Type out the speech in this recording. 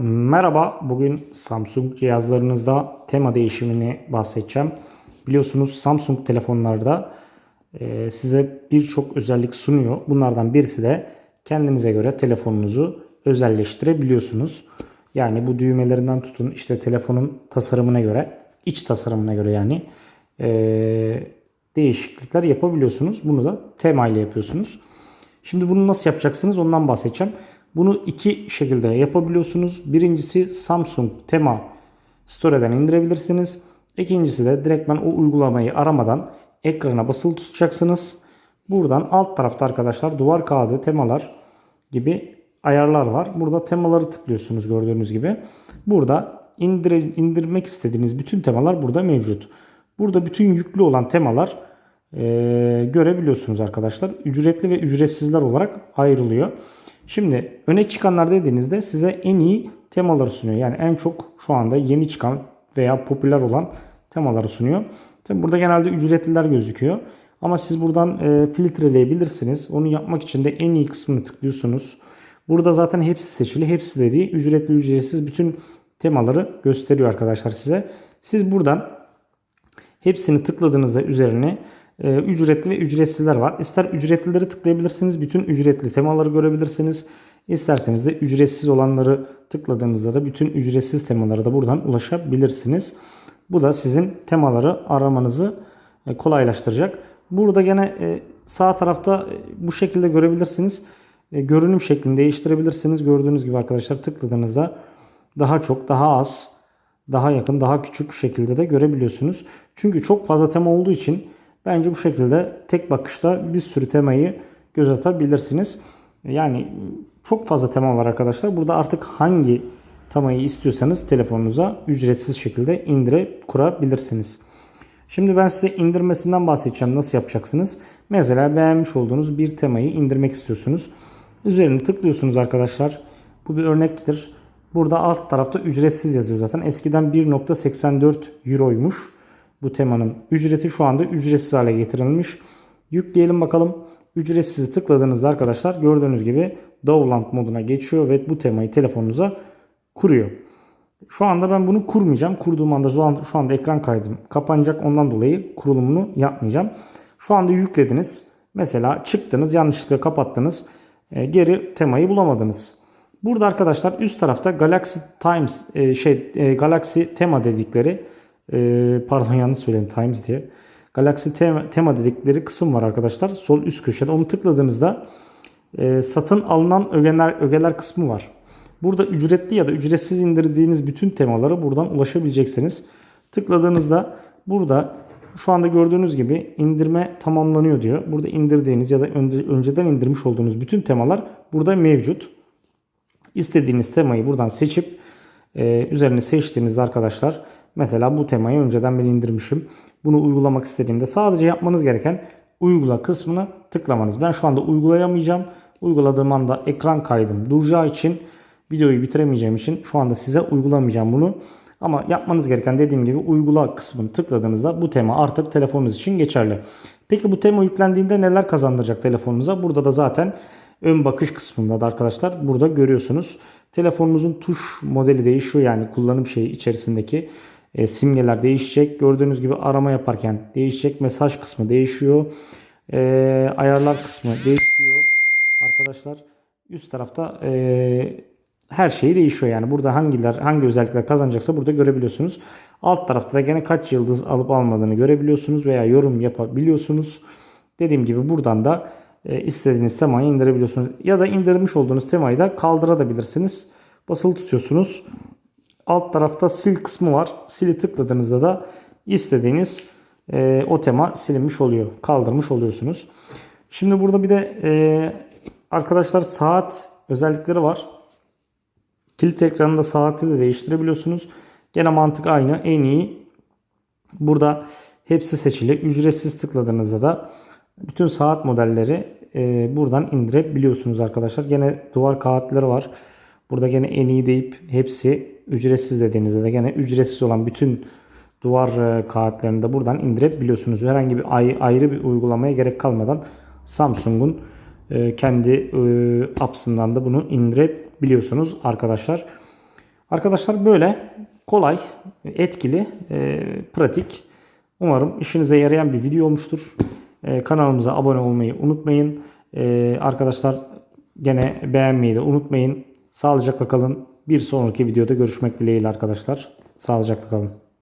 Merhaba, bugün Samsung cihazlarınızda tema değişimini bahsedeceğim. Biliyorsunuz Samsung telefonlarda e, size birçok özellik sunuyor. Bunlardan birisi de kendinize göre telefonunuzu özelleştirebiliyorsunuz. Yani bu düğmelerinden tutun işte telefonun tasarımına göre, iç tasarımına göre yani e, değişiklikler yapabiliyorsunuz. Bunu da tema ile yapıyorsunuz. Şimdi bunu nasıl yapacaksınız ondan bahsedeceğim. Bunu iki şekilde yapabiliyorsunuz. Birincisi Samsung Tema Store'den indirebilirsiniz. İkincisi de direktmen o uygulamayı aramadan ekrana basılı tutacaksınız. Buradan alt tarafta arkadaşlar duvar kağıdı, temalar gibi ayarlar var. Burada temaları tıklıyorsunuz gördüğünüz gibi. Burada indir, indirmek istediğiniz bütün temalar burada mevcut. Burada bütün yüklü olan temalar e, görebiliyorsunuz arkadaşlar. Ücretli ve ücretsizler olarak ayrılıyor. Şimdi öne çıkanlar dediğinizde size en iyi temaları sunuyor. Yani en çok şu anda yeni çıkan veya popüler olan temaları sunuyor. Tabi burada genelde ücretliler gözüküyor. Ama siz buradan e, filtreleyebilirsiniz. Onu yapmak için de en iyi kısmını tıklıyorsunuz. Burada zaten hepsi seçili. Hepsi dediği ücretli ücretsiz bütün temaları gösteriyor arkadaşlar size. Siz buradan hepsini tıkladığınızda üzerine e, ücretli ve ücretsizler var. İster ücretlileri tıklayabilirsiniz. Bütün ücretli temaları görebilirsiniz. İsterseniz de ücretsiz olanları tıkladığınızda da bütün ücretsiz temalara da buradan ulaşabilirsiniz. Bu da sizin temaları aramanızı e, kolaylaştıracak. Burada gene e, sağ tarafta bu şekilde görebilirsiniz. Görünüm şeklini değiştirebilirsiniz. Gördüğünüz gibi arkadaşlar tıkladığınızda daha çok, daha az, daha yakın, daha küçük şekilde de görebiliyorsunuz. Çünkü çok fazla tema olduğu için Bence bu şekilde tek bakışta bir sürü temayı göz atabilirsiniz. Yani çok fazla tema var arkadaşlar. Burada artık hangi temayı istiyorsanız telefonunuza ücretsiz şekilde indirip kurabilirsiniz. Şimdi ben size indirmesinden bahsedeceğim. Nasıl yapacaksınız? Mesela beğenmiş olduğunuz bir temayı indirmek istiyorsunuz. Üzerine tıklıyorsunuz arkadaşlar. Bu bir örnektir. Burada alt tarafta ücretsiz yazıyor zaten. Eskiden 1.84 Euro'ymuş bu temanın ücreti şu anda ücretsiz hale getirilmiş. Yükleyelim bakalım. Ücretsiz tıkladığınızda arkadaşlar gördüğünüz gibi Dovland moduna geçiyor ve bu temayı telefonunuza kuruyor. Şu anda ben bunu kurmayacağım. Kurduğum anda şu anda, şu anda ekran kaydım kapanacak. Ondan dolayı kurulumunu yapmayacağım. Şu anda yüklediniz. Mesela çıktınız yanlışlıkla kapattınız. E, geri temayı bulamadınız. Burada arkadaşlar üst tarafta Galaxy Times e, şey e, Galaxy tema dedikleri e, pardon yanlış söyledim Times diye. Galaxy tema, dedikleri kısım var arkadaşlar. Sol üst köşede. Onu tıkladığınızda e, satın alınan ögeler, ögeler kısmı var. Burada ücretli ya da ücretsiz indirdiğiniz bütün temalara buradan ulaşabileceksiniz. Tıkladığınızda burada şu anda gördüğünüz gibi indirme tamamlanıyor diyor. Burada indirdiğiniz ya da önceden indirmiş olduğunuz bütün temalar burada mevcut. İstediğiniz temayı buradan seçip e, üzerine seçtiğinizde arkadaşlar Mesela bu temayı önceden ben indirmişim. Bunu uygulamak istediğimde sadece yapmanız gereken uygula kısmını tıklamanız. Ben şu anda uygulayamayacağım. Uyguladığım anda ekran kaydım duracağı için videoyu bitiremeyeceğim için şu anda size uygulamayacağım bunu. Ama yapmanız gereken dediğim gibi uygula kısmını tıkladığınızda bu tema artık telefonunuz için geçerli. Peki bu tema yüklendiğinde neler kazandıracak telefonunuza? Burada da zaten ön bakış kısmında da arkadaşlar burada görüyorsunuz. Telefonunuzun tuş modeli değişiyor yani kullanım şeyi içerisindeki e, simgeler değişecek. Gördüğünüz gibi arama yaparken değişecek. Mesaj kısmı değişiyor. E, ayarlar kısmı değişiyor. Arkadaşlar üst tarafta e, her şeyi değişiyor. Yani burada hangiler hangi özellikler kazanacaksa burada görebiliyorsunuz. Alt tarafta da gene kaç yıldız alıp almadığını görebiliyorsunuz veya yorum yapabiliyorsunuz. Dediğim gibi buradan da e, istediğiniz temayı indirebiliyorsunuz. Ya da indirmiş olduğunuz temayı da kaldırabilirsiniz. Basılı tutuyorsunuz. Alt tarafta sil kısmı var. Sili tıkladığınızda da istediğiniz e, o tema silinmiş oluyor. Kaldırmış oluyorsunuz. Şimdi burada bir de e, arkadaşlar saat özellikleri var. Kilit ekranında saati de değiştirebiliyorsunuz. Gene mantık aynı. En iyi burada hepsi seçili. Ücretsiz tıkladığınızda da bütün saat modelleri e, buradan indirebiliyorsunuz arkadaşlar. Gene duvar kağıtları var. Burada gene en iyi deyip hepsi ücretsiz dediğinizde de gene ücretsiz olan bütün duvar e, kağıtlarını da buradan indirebiliyorsunuz. Herhangi bir ayrı bir uygulamaya gerek kalmadan Samsung'un e, kendi e, apps'ından da bunu indirebiliyorsunuz arkadaşlar. Arkadaşlar böyle kolay, etkili, pratik. Umarım işinize yarayan bir video olmuştur. Kanalımıza abone olmayı unutmayın. Arkadaşlar gene beğenmeyi de unutmayın. Sağlıcakla kalın. Bir sonraki videoda görüşmek dileğiyle arkadaşlar. Sağlıcakla kalın.